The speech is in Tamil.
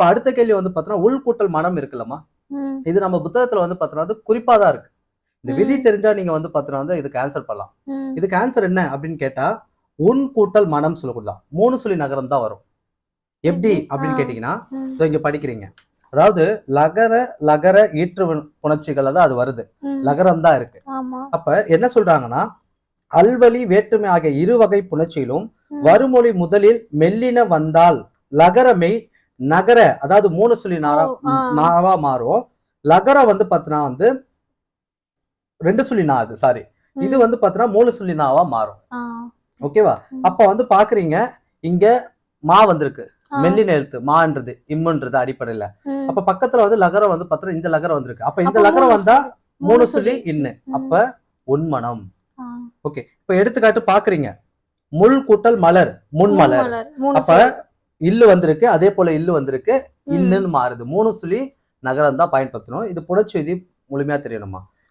இப்ப அடுத்த கேள்வி வந்து பார்த்தோன்னா உள்கூட்டல் மனம் இருக்குல்லம்மா இது நம்ம புத்தகத்துல வந்து பார்த்தோன்னா குறிப்பா தான் இருக்கு இந்த விதி. தெரிஞ்சா நீங்க வந்து பார்த்தோன்னா வந்து இதுக்கு ஆன்சர் பண்ணலாம். இதுக்கு ஆன்சர் என்ன அப்படின்னு கேட்டா உன் கூட்டல் மனம் சொல்லக்கூடாது மூணு சொல்லி நகரம் தான் வரும் எப்படி? அப்படின்னு. கேட்டீங்கன்னா இதோ இங்க படிக்கிறீங்க அதாவது லகர லகர ஈற்று புணர்ச்சிகள்ல தான் அது வருது. லகரம் தான் இருக்கு அப்ப என்ன சொல்றாங்கன்னா அல்வழி வேற்றுமை ஆகிய இரு வகை புணர்ச்சியிலும். வருமொழி முதலில் மெல்லின வந்தால் லகரமை நகர அதாவது மூணு சொல்லி. நாவா மாறும் லகரம் வந்து பாத்தீங்கன்னா வந்து ரெண்டு சொல்லி நா அது சாரி இது. வந்து பாத்தீங்கன்னா மூணு சொல்லி நாவா மாறும் ஓகேவா. அப்ப வந்து பாக்குறீங்க இங்க மா வந்திருக்கு. மெல்லின எழுத்து மான்றது இம்முன்றது அடிப்படையில. அப்ப பக்கத்துல வந்து லகரம் வந்து பாத்தீங்கன்னா இந்த லகரம் வந்திருக்கு அப்ப இந்த லகரம் வந்தா மூணு சொல்லி இன்னு. அப்ப உண்மனம். ஓகே இப்ப எடுத்துக்காட்டு பாக்குறீங்க முள் கூட்டல் மலர் முன்மலர் அப்ப. இல்லு வந்திருக்கு அதே போல இல்லு வந்திருக்கு. இன்னுன்னு மாறுது. மூணு சொல்லி நகரம் தான் பயன்படுத்தணும். இது புணர்ச்சி விதி முழுமையா தெரியணுமா?